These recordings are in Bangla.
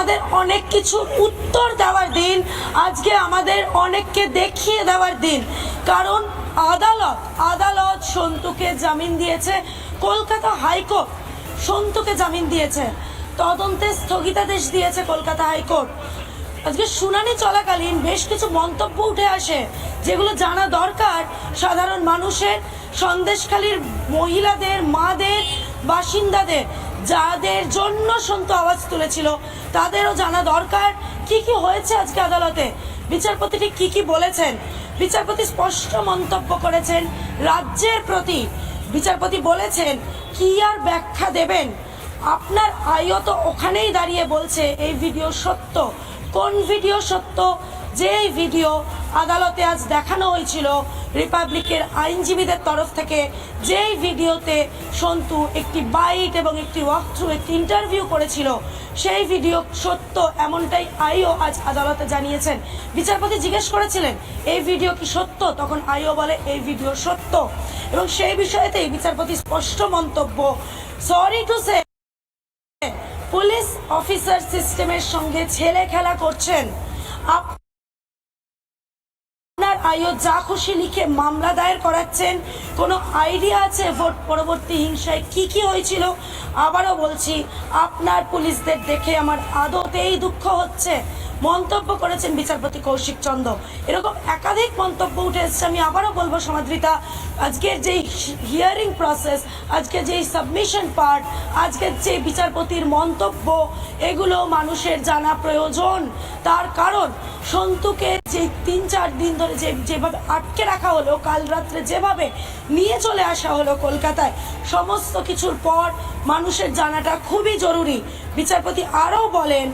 আমাদের অনেক কিছু উত্তর দেওয়ার দিন, আজকে আমাদের অনেককে দেখিয়ে দেওয়ার দিন। কারণ আদালত আদালত সন্তুকে জামিন দিয়েছে, কলকাতা হাইকোর্ট সন্তুকে জামিন দিয়েছে, তদন্তে স্থগিতাদেশ দিয়েছে কলকাতা হাইকোর্ট। আজকে শুনানি চলাকালীন বেশ কিছু মন্তব্য উঠে আসে, যেগুলো জানা দরকার সাধারণ মানুষের, সন্দেশখালীর মহিলাদের, মাদের, বাসিন্দাদের। যাদের জন্য সন্তু আওয়াজ তুলেছিল, তাদেরও জানা দরকার কি কি হয়েছে আজকে আদালতে। বিচারপতি ঠিক কি কি বলেছেন? বিচারপতি স্পষ্ট মন্তব্য করেছেন রাজ্যের প্রতি। বিচারপতি বলেছেন, কি আর ব্যাখ্যা দেবেন? আপনার আইও তো ওখানেই দাঁড়িয়ে বলছে, এই ভিডিও সত্য। কোন ভিডিও সত্য? যেই ভিডিও আদালতে আজ দেখানো হয়েছিল রিপাবলিকের আইনজীবীদের তরফ থেকে যেই ভিডিওতে সন্তু একটি বাইট এবং একটি ওয়াক থ্রু একটি ইন্টারভিউ করেছিল, সেই ভিডিও সত্য এমনটাই আইও আজ আদালতে জানিয়েছেন। বিচারপতি জিজ্ঞেস করেছিলেন, এই ভিডিও কি সত্য? তখন আইও বলে, এই ভিডিও সত্য। এবং সেই বিষয়েতেই বিচারপতি স্পষ্ট মন্তব্য sorry to say police officer সিস্টেমের সঙ্গে ছেলে খেলা করছেন। আইও যা খুশি লিখে মামলা দায়ের করাচ্ছেন। কোনো আইডিয়া আছে ভোট পরবর্তী হিংসায় কি কি হয়েছিল? আবারও বলছি, আপনার পুলিশদের দেখে আমার আদতেই দুঃখ হচ্ছে। মন্তব্য করেছেন বিচারপতি কৌশিক চন্দ্র এরকম একাধিক মন্তব্য উঠে এসছে, আমি আবারও বলব সমাদৃতা, আজকের যেই হিয়ারিং প্রসেস আজকে যেই সাবমিশন পার্ট আজকের যে বিচারপতির মন্তব্য, এগুলো মানুষের জানা প্রয়োজন। তার কারণ, সন্তুকে যে তিন চার দিন ধরে যে, যেভাবে আটকে রাখা হলো, কাল রাত্রে যেভাবে নিয়ে চলে আসা হলো কলকাতায়, সমস্ত কিছুর পর মানুষের জানাটা খুবই জরুরি। বিচারপতি আরও বলেন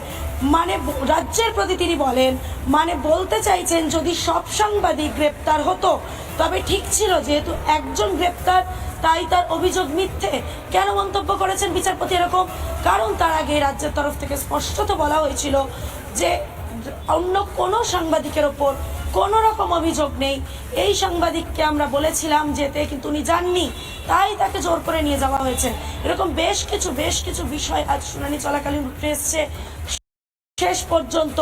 মানে রাজ্যের প্রতি তিনি বলেন মানে বলতে চাইছেন যদি সব সাংবাদিক গ্রেপ্তার হতো, তবে ঠিক ছিল যেহেতু একজন গ্রেপ্তার, তাই তার অভিযোগ মিথ্যে। কেন মন্তব্য করেছেন বিচারপতি এরকম? কারণ তার আগে রাজ্যের তরফ থেকে স্পষ্টত বলা হয়েছিল যে অন্য কোনো সাংবাদিকের ওপর কোনো রকম অভিযোগ নেই। এই সাংবাদিককে আমরা বলেছিলাম যেতে কিন্তু উনি যাননি, তাই তাকে জোর করে নিয়ে যাওয়া হয়েছে। এরকম বেশ কিছু বেশ কিছু বিষয় আজ শুনানি চলাকালীন উঠে এসছে। শেষ পর্যন্ত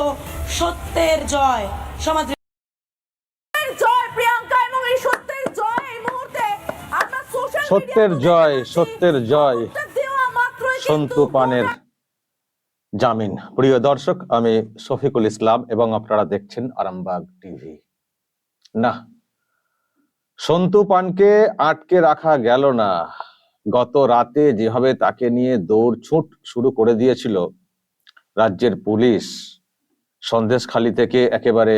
সত্যের জয় সমাজ সত্যের জয় প্রিয়াঙ্কা এবং এই সত্যের জয় এই মুহূর্তে আমরা সোশ্যাল সত্যের জয় সত্যের জয়। দেওয়া মাত্রই সন্তু পানের জামিন। প্রিয় দর্শক আমি শফিকুল ইসলাম এবং আপনারা দেখছেন আরামবাগ টিভি। না সন্তু পানকে আটকে রাখা গেল না। গত রাতে যেভাবে তাকে নিয়ে দৌড়ছুট শুরু করে দিয়েছিল রাজ্যের পুলিশ সন্দেশখালি থেকে একেবারে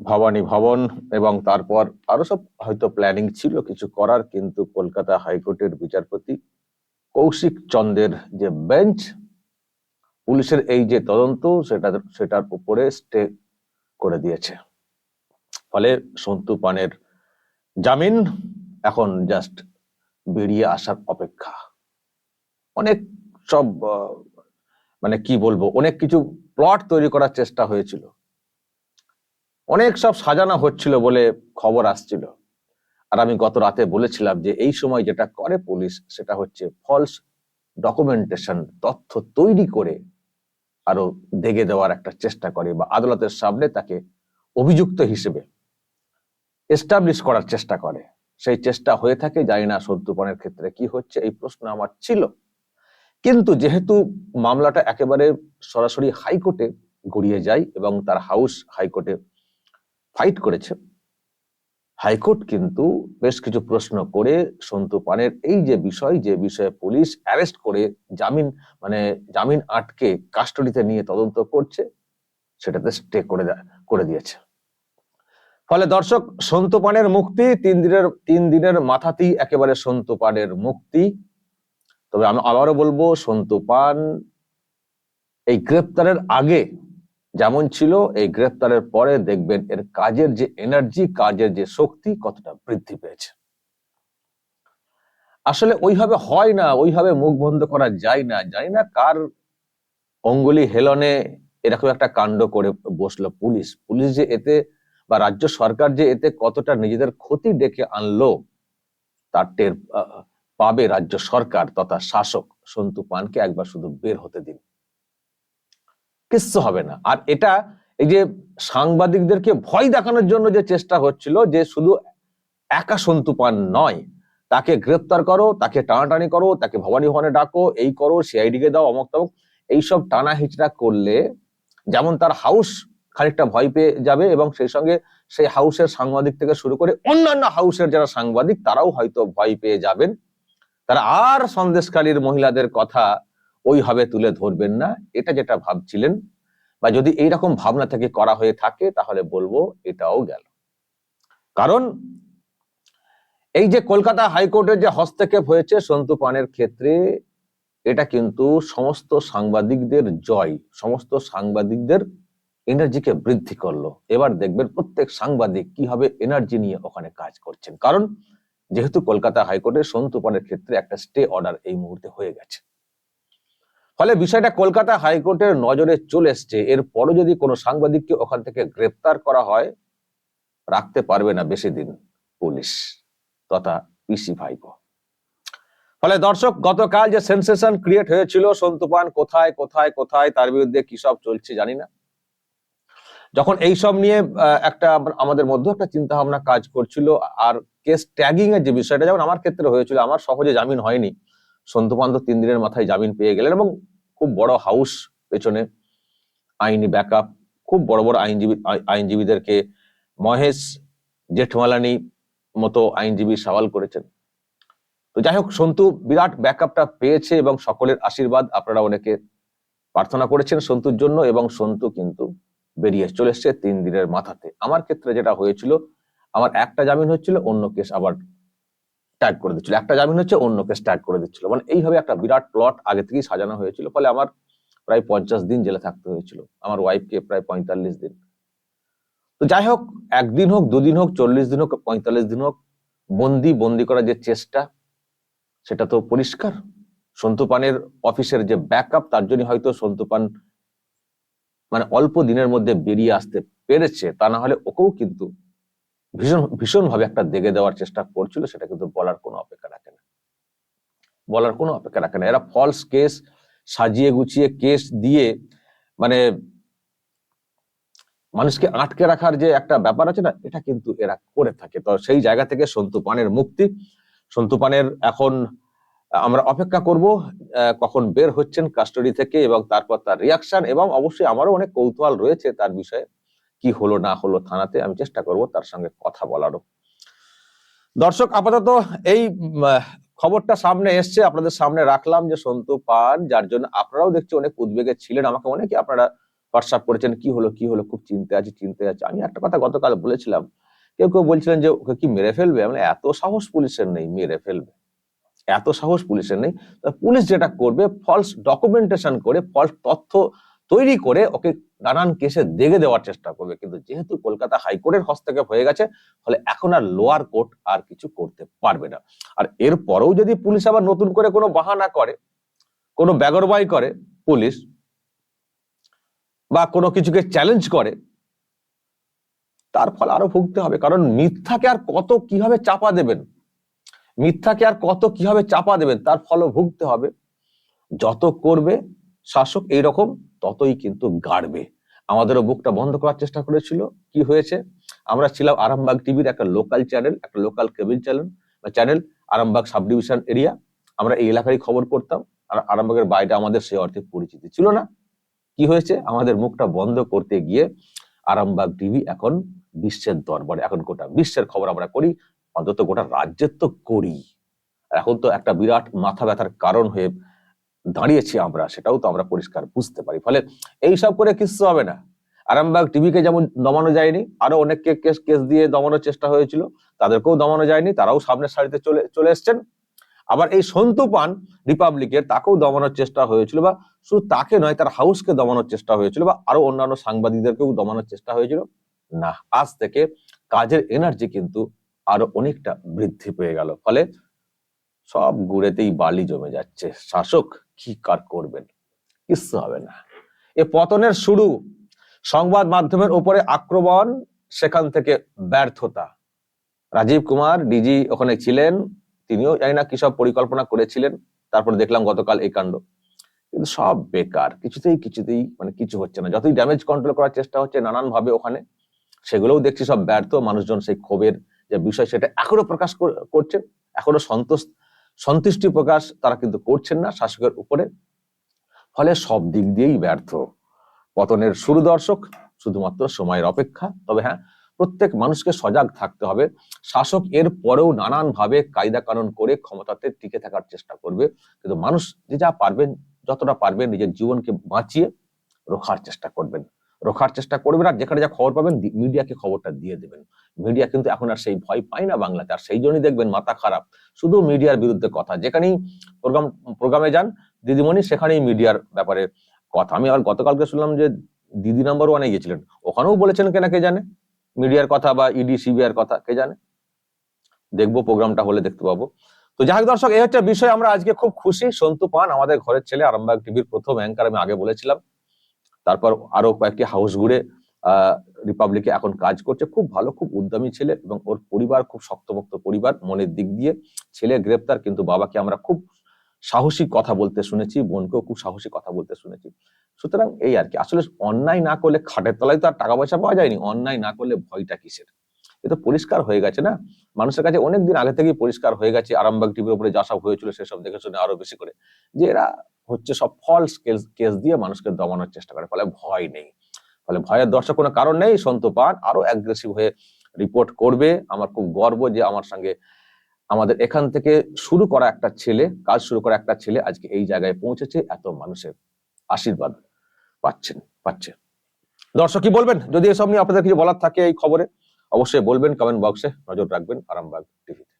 ভবানী ভবন এবং তারপর আরও সব হয়তো প্ল্যানিং ছিল, কিছু করার, কিন্তু কলকাতা হাইকোর্টের বিচারপতি কৌশিক চন্দ্রের যে বেঞ্চ পুলিশের এই যে তদন্ত, সেটা, সেটার উপরে স্টে করে দিয়েছে। ফলে সন্তু পানের জামিন এখন জাস্ট বেরিয়ে আসার অপেক্ষা। অনেক সব মানে কি বলব, অনেক কিছু প্লট তৈরি করার চেষ্টা হয়েছিল। অনেক সব সাজানো হচ্ছিল বলে খবর আসছিল। আর আমি গত রাতে বলেছিলাম যে এই সময় যেটা করে পুলিশ, সেটা হচ্ছে ফলস ডকুমেন্টেশন তথ্য তৈরি করে আরও দেগে দেওয়ার একটা চেষ্টা করে বা আদালতের সামনে তাকে অভিযুক্ত হিসেবে এস্টাবলিশ করার চেষ্টা করে। সেই চেষ্টা হয়ে থাকে, জানি না সত্যপনের ক্ষেত্রে কি হচ্ছে, এই প্রশ্ন আমার ছিল। কিন্তু যেহেতু মামলাটা একেবারে সরাসরি হাইকোর্টে গড়িয়ে যায় এবং তার হাউস হাইকোর্টে ফাইট করেছে, হাইকোর্ট কিন্তু বেশ কিছু প্রশ্ন করে সন্তু পানের এই যে বিষয়, যে বিষয়ে পুলিশ অ্যারেস্ট করে জামিন মানে জামিন আটকে কাস্টডিতে নিয়ে তদন্ত করছে, সেটাতে স্টে করে করে দিয়েছে। ফলে দর্শক, সন্তু পানের মুক্তি, তিন দিনের তিন দিনের মাথাতেই একেবারে সন্তু পানের মুক্তি। তবে আমি আবারও বলব, সন্তু পান, এই গ্রেপ্তারের আগে যেমন ছিল, এই গ্রেপ্তারের পরে দেখবেন এর কাজের যে এনার্জি কাজের যে শক্তি কতটা বৃদ্ধি পেয়েছে। আসলে ওইভাবে হয় না, ওইভাবে মুখ বন্ধ করা যায় না, জানি না কার অঙ্গুলি হেলনে এরকম একটা কাণ্ড করে বসল পুলিশ। পুলিশ যে এতে বা রাজ্য সরকার যে এতে কতটা নিজেদের ক্ষতি ডেকে আনলো, তার টের পাবে রাজ্য সরকার তথা শাসক সন্তু পানকে একবার শুধু বের হতে দিন। কিচ্ছু হবে না। আর এটা এই যে সাংবাদিকদেরকে ভয় দেখানোর জন্য যে চেষ্টা হচ্ছিল যে শুধু একা সন্তু পান নয়, তাকে গ্রেপ্তার করো, তাকে টানাটানি করো, তাকে ভবানী ভবনে ডাকো, এই করো সিআইডি কে দাও, অমক তমক, এইসব টানা হিচড়া করলে যেমন তার হাউস খানিকটা ভয় পেয়ে যাবে এবং সেই সঙ্গে সেই হাউসের সাংবাদিক থেকে শুরু করে অন্যান্য হাউসের যারা সাংবাদিক, তারাও হয়তো ভয় পেয়ে যাবেন। তারা আর সন্দেশকালীর মহিলাদের কথা ওইভাবে তুলে ধরবেন না। এটা যেটা ভাবছিলেন বা যদি এইরকম ভাবনা থেকে করা হয়ে থাকে, তাহলে বলব এটাও গেল। কারণ এই যে কলকাতা হাইকোর্টের যে হস্তক্ষেপ হয়েছে সন্তু পানের ক্ষেত্রে, এটা কিন্তু সমস্ত সাংবাদিকদের জয়, সমস্ত সাংবাদিকদের এনার্জিকে বৃদ্ধি করল। এবার দেখবেন প্রত্যেক সাংবাদিক কীভাবে এনার্জি নিয়ে ওখানে কাজ করছেন। কারণ যেহেতু কলকাতা হাইকোর্টের সন্তু পানের ক্ষেত্রে একটা স্টে অর্ডার এই মুহূর্তে হয়ে গেছে। ফলে বিষয়টা কলকাতা হাইকোর্টের নজরে চলে এসছে। এরপরও যদি কোনো সাংবাদিককে ওখান থেকে গ্রেপ্তার করা হয়, রাখতে পারবে না বেশি দিন পুলিশ তথা পিসি ভাইপো। ফলে দর্শক, গতকাল যে সেন্সেশন ক্রিয়েট হয়েছিল সন্তুপান কোথায় কোথায় কোথায়, তার বিরুদ্ধে কি সব চলছে জানি না। যখন এইসব নিয়ে একটা আমাদের মধ্যে একটা চিন্তা ভাবনা কাজ করছিল, আর কেস ট্যাগিং এর যে বিষয়টা, যেমন আমার ক্ষেত্রে হয়েছিল, আমার সহজে জামিন হয়নি। সন্তুপান তো তিন দিনের মাথায় জামিন পেয়ে গেলেন এবং খুব বড় হাউস পেছনে আইনি ব্যাকআপ খুব বড় বড় আইনজীবী, আই- আইনজীবীদেরকে মহেশ জেঠমালানি মতো আইনজীবী সওয়াল করেছেন। তো যাই হোক, সন্তু বিরাট ব্যাকআপটা পেয়েছে এবং সকলের আশীর্বাদ, আপনারা অনেকে প্রার্থনা করেছেন সন্তুর জন্য এবং সন্তু কিন্তু বেরিয়ে চলে এসছে তিন দিনের মাথাতে। আমার ক্ষেত্রে যেটা হয়েছিল, আমার একটা জামিন হচ্ছিল, অন্য কেস আবার ট্যাগ করে দিচ্ছিল। একটা জামিন হচ্ছে, অন্য কেস ট্যাগ করে দিচ্ছিল। মানে এইভাবে একটা বিরাট প্লট আগে থেকেই সাজানো হয়েছিল, ফলে আমার প্রায় পঞ্চাশ দিন জেলে থাকতে হয়েছিল। আমার ওয়াইফকে প্রায় পঁয়তাল্লিশ দিন। তো যাই হোক, একদিন হোক, দুদিন হোক, চল্লিশ দিন হোক, পঁয়তাল্লিশ দিন হোক, বন্দি বন্দি করার যে চেষ্টা, সেটা তো পরিষ্কার। সন্তুপানের অফিসের যে ব্যাকআপ তার জন্য হয়তো সন্তুপান মানে অল্প দিনের মধ্যে বেরিয়ে আসতে পেরেছে, তা না হলে ওকেও কিন্তু ভীষণ ভীষণ ভাবে একটা দেগে দেওয়ার চেষ্টা করছিল, সেটা কিন্তু বলার কোনো অপেক্ষা রাখে না। বলার কোনো অপেক্ষা রাখে না। এরা ফলস কেস সাজিয়ে গুছিয়ে কেস দিয়ে মানে মানুষকে আটকে রাখার যে একটা ব্যাপার আছে না, এটা কিন্তু এরা করে থাকে। তো সেই জায়গা থেকে সন্তু পানের মুক্তি। সন্তু পানের এখন আমরা অপেক্ষা করব কখন বের হচ্ছেন কাস্টডি থেকে এবং তারপর তার রিয়াকশন এবং অবশ্যই আমারও অনেক কৌতূহল রয়েছে তার বিষয়ে, কি হলো না হলো থানাতে আমি চেষ্টা করব তার সঙ্গে কথা বলারও। দর্শক, আপাতত এই খবরটা সামনে এসছে, আপনাদের সামনে রাখলাম যে সন্তু পান, যার জন্য আপনারাও দেখছি অনেক উদ্বেগে ছিলেন, আমাকে অনেকে আপনারা হোয়াটসঅ্যাপ করেছেন, কি হলো কি হলো, খুব চিন্তা আছে চিন্তা আছে। আমি একটা কথা গতকাল বলেছিলাম, কেউ কেউ বলছিলেন যে ওকে কি মেরে ফেলবে? মানে এত সাহস পুলিশের নেই, মেরে ফেলবে। এত সাহস পুলিশের নেই। পুলিশ যেটা করবে ফলস ডকুমেন্টেশন করে ফলস তথ্য তৈরি করে ওকে নানান কেসে দেগে দেওয়ার চেষ্টা করবে। কিন্তু যেহেতু কলকাতা হাইকোর্টের হস্তক্ষেপ হয়ে গেছে, ফলে এখন আর লোয়ার কোর্ট আর কিছু করতে পারবে না। আর এরপরেও যদি পুলিশ আবার নতুন করে কোনো বাহানা করে, কোনো ব্যাগরবাই করে পুলিশ, বা কোনো কিছুকে চ্যালেঞ্জ করে, তার ফল আরও ভুগতে হবে। কারণ মিথ্যাকে আর কত কীভাবে চাপা দেবেন? মিথ্যাকে আর কত কীভাবে চাপা দেবেন, তার ফলও ভুগতে হবে। যত করবে শাসক এইরকম, ততই কিন্তু গাড়বে। আমাদেরও বুকটা বন্ধ করার চেষ্টা করেছিল। কি হয়েছে? আমরা ছিলাম আরামবাগ টিভির একটা লোকাল চ্যানেল একটা লোকাল কেবল চ্যানেল বা channel Arambagh sub division area আমরা এই এলাকারই খবর করতাম আর আরামবাগের বাইরে আমাদের সেই অর্থে পরিচিতি ছিল না। কি হয়েছে? আমাদের মুখটা বন্ধ করতে গিয়ে আরামবাগ টিভি এখন বিশ্বের দরবারে, এখন গোটা বিশ্বের খবর আমরা করি। অন্তত গোটা রাজ্যের তো করি। এখন তো একটা বিরাট মাথা ব্যথার কারণ হয়ে দাঁড়িয়েছি আমরা, সেটাও তো আমরা পরিষ্কার বুঝতে পারি। ফলে এইসব করে কিচ্ছু হবে না। আরামবাগ টিভিকে যেমন দমানো যায়নি, আরও অনেককে কেস কেস দিয়ে দমানোর চেষ্টা হয়েছিল, তাদেরকেও দমানো যায়নি, তারাও সামনের সারিতে চলে চলে এসছেন। আবার এই সন্তু পান রিপাবলিকের, তাকেও দমানোর চেষ্টা হয়েছিল বা শুধু তাকে নয়, তার হাউসকে দমানোর চেষ্টা হয়েছিল বা আরও অন্যান্য সাংবাদিকদেরকেও দমানোর চেষ্টা হয়েছিল। না, আজ থেকে কাজের এনার্জি কিন্তু আরও অনেকটা বৃদ্ধি পেয়ে গেল। ফলে সব গুড়েতেই বালি জমে যাচ্ছে। শাসক কি কার করবেন? কিচ্ছু হবে না। এ পতনের শুরু। সংবাদ মাধ্যমের উপরে আক্রমণ, সেখান থেকে ব্যর্থতা। রাজীব কুমার, ডিজি ওখানে ছিলেন, তিনিও জানি না কি সব পরিকল্পনা করেছিলেন, তারপরে দেখলাম গতকাল এই কাণ্ড। কিন্তু সব বেকার, কিছুতেই কিছুতেই মানে কিছু হচ্ছে না। যতই ড্যামেজ কন্ট্রোল করার চেষ্টা হচ্ছে নানান ভাবে ওখানে, সেগুলোও দেখছি সব ব্যর্থ। মানুষজন সেই ক্ষোভের যে বিষয় সেটা এখনও প্রকাশ কর- করছে এখনও সন্তোষ, সন্তুষ্টি প্রকাশ তারা কিন্তু করছেন না শাসকের উপরে। ফলে সব দিক দিয়েই ব্যর্থ। পতনের শুরু দর্শক, শুধুমাত্র সময়ের অপেক্ষা। তবে হ্যাঁ প্রত্যেক মানুষকে সজাগ থাকতে হবে। শাসক এর পরেও নানান ভাবে কায়দা কানুন করে ক্ষমতাতে টিকে থাকার চেষ্টা করবে। কিন্তু মানুষ যে যা পারবেন, যতটা পারবেন নিজের জীবনকে বাঁচিয়ে রোখার চেষ্টা করবেন। রোখার চেষ্টা করবেন আর যেখানে যা খবর পাবেন মিডিয়াকে খবরটা দিয়ে দেবেন। মিডিয়া কিন্তু এখন আর সেই ভয় পায় না বাংলাতে, আর সেই জন্যই দেখবেন মাথা খারাপ। শুধু মিডিয়ার বিরুদ্ধে কথা, যেখানেই প্রোগ্রাম, প্রোগ্রামে যান, দিদিমণি সেখানেই মিডিয়ার ব্যাপারে কথা। আমি আর গতকালকে শুনলাম যে দিদি নাম্বার ওয়ানে গিয়েছিলেন। ওখানেও বলেছেন কেনা কে জানে? মিডিয়ার কথা বা ইডি সিবিআর কথা কে জানে? দেখব প্রোগ্রামটা হলে দেখতে পাবো। তো যাই হোক দর্শক, এই হচ্ছে বিষয়। আমরা আজকে খুব খুশি। সন্তু পান, আমাদের ঘরের ছেলে, আরামবাগ টিভির প্রথম অ্যাঙ্কার আমি আগে বলেছিলাম। তারপর আরও কয়েকটি হাউস ঘুরে রিপাবলিকে এখন কাজ করছে। খুব ভালো, খুব উদ্যমী ছেলে এবং ওর পরিবার, খুব শক্তপোক্ত পরিবার মনের দিক দিয়ে। ছেলে গ্রেপ্তার, কিন্তু বাবাকে আমরা খুব সাহসী কথা বলতে শুনেছি, বোনকেও খুব সাহসী কথা বলতে শুনেছি। সুতরাং এই আর কি। আসলে অন্যায় না করলে খাটের তলায় তো আর টাকা পয়সা পাওয়া যায়নি। অন্যায় না করলে ভয়টা কিসের? এ তো পরিষ্কার হয়ে গেছে না? মানুষের কাছে অনেক দিন আগে থেকেই পরিষ্কার হয়ে গেছে। আরামবাগ টিভির উপরে যা সব হয়েছিল সেসব দেখে শুনে আরও বেশি করে। যে এরা হচ্ছে সব ফলস কেস কেস দিয়ে মানুষকে দমানোর চেষ্টা করে, ফলে ভয় নেই। ফলে ভয়ের দর্শক কোনো কারণ নেই। সন্ত পান আরও অ্যাগ্রেসিভ হয়ে রিপোর্ট করবে। আমার খুব গর্ব যে আমার সঙ্গে আমাদের এখান থেকে শুরু করা একটা ছেলে, কাজ শুরু করা একটা ছেলে আজকে এই জায়গায় পৌঁছেছে। এত মানুষের আশীর্বাদ পাচ্ছেন, পাচ্ছে। দর্শক কি বলবেন? যদি এসব নিয়ে আপনাদের কিছু বলার থাকে এই খবরে, অবশ্যই বলবেন কমেন্ট বক্সে নজর রাখবেন, আরামবাগ টিভিতে